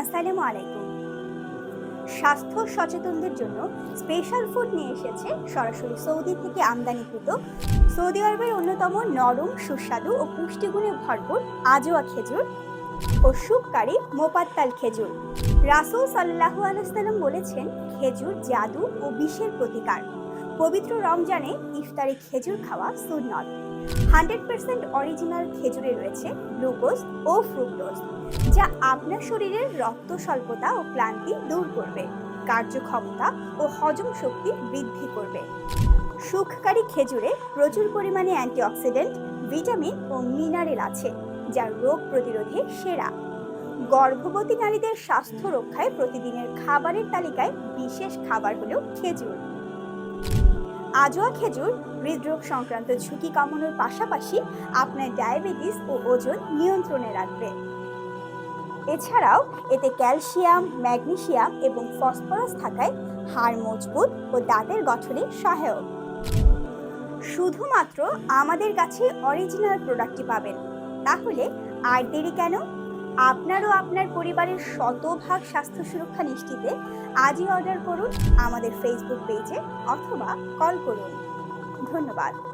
আসসালামু আলাইকুম। স্বাস্থ্য সচেতনদের জন্য স্পেশাল ফুড নিয়ে এসেছে সরাসরি সৌদি থেকে আমদানিকৃত। সৌদি আরবের অন্যতম নরম, সুস্বাদু ও পুষ্টিগুণে ভরপুর আজোয়া খেজুর ও সুপকারী মোপাত্তাল খেজুর। রাসূল সাল্লাহু আলাইসাল্লাম বলেছেন, খেজুর জাদু ও বিষের প্রতিকার। পবিত্র রমজানে ইফতারি খেজুর খাওয়া সুন্নত। হান্ড্রেড পার্সেন্ট অরিজিনাল খেজুরে রয়েছে গ্লুকোজ ও ফ্রুক্টোজ যা আপনার শরীরের রক্ত স্বল্পতা ও ক্লান্তি দূর করবে, কার্যক্ষমতা ও হজম শক্তি বৃদ্ধি করবে। সুখকারী খেজুরে প্রচুর পরিমাণে অ্যান্টিঅক্সিডেন্ট, ভিটামিন ও মিনারেল আছে, যা রোগ প্রতিরোধে সেরা। গর্ভবতী নারীদের স্বাস্থ্য রক্ষায় প্রতিদিনের খাবারের তালিকায় বিশেষ খাবার হলো খেজুর। আজোয়া খেজুর হৃদরোগ সংক্রান্ত ঝুঁকি কমানোর পাশাপাশি আপনার ডায়াবেটিস ও ওজন নিয়ন্ত্রণে রাখবে। এছাড়াও, এতে ক্যালসিয়াম, ম্যাগনেসিয়াম এবং ফসফরাস থাকায় হাড় মজবুত ও দাঁতের গঠনে সহায়ক। শুধুমাত্র আমাদের কাছে অরিজিনাল প্রোডাক্টটি পাবেন। তাহলে আর দেরি কেন? আপনারও আপনার পরিবারের শতভাগ স্বাস্থ্য সুরক্ষা নিশ্চিতে আজই অর্ডার করুন আমাদের ফেসবুক পেজে অথবা কল করুন। ধন্যবাদ।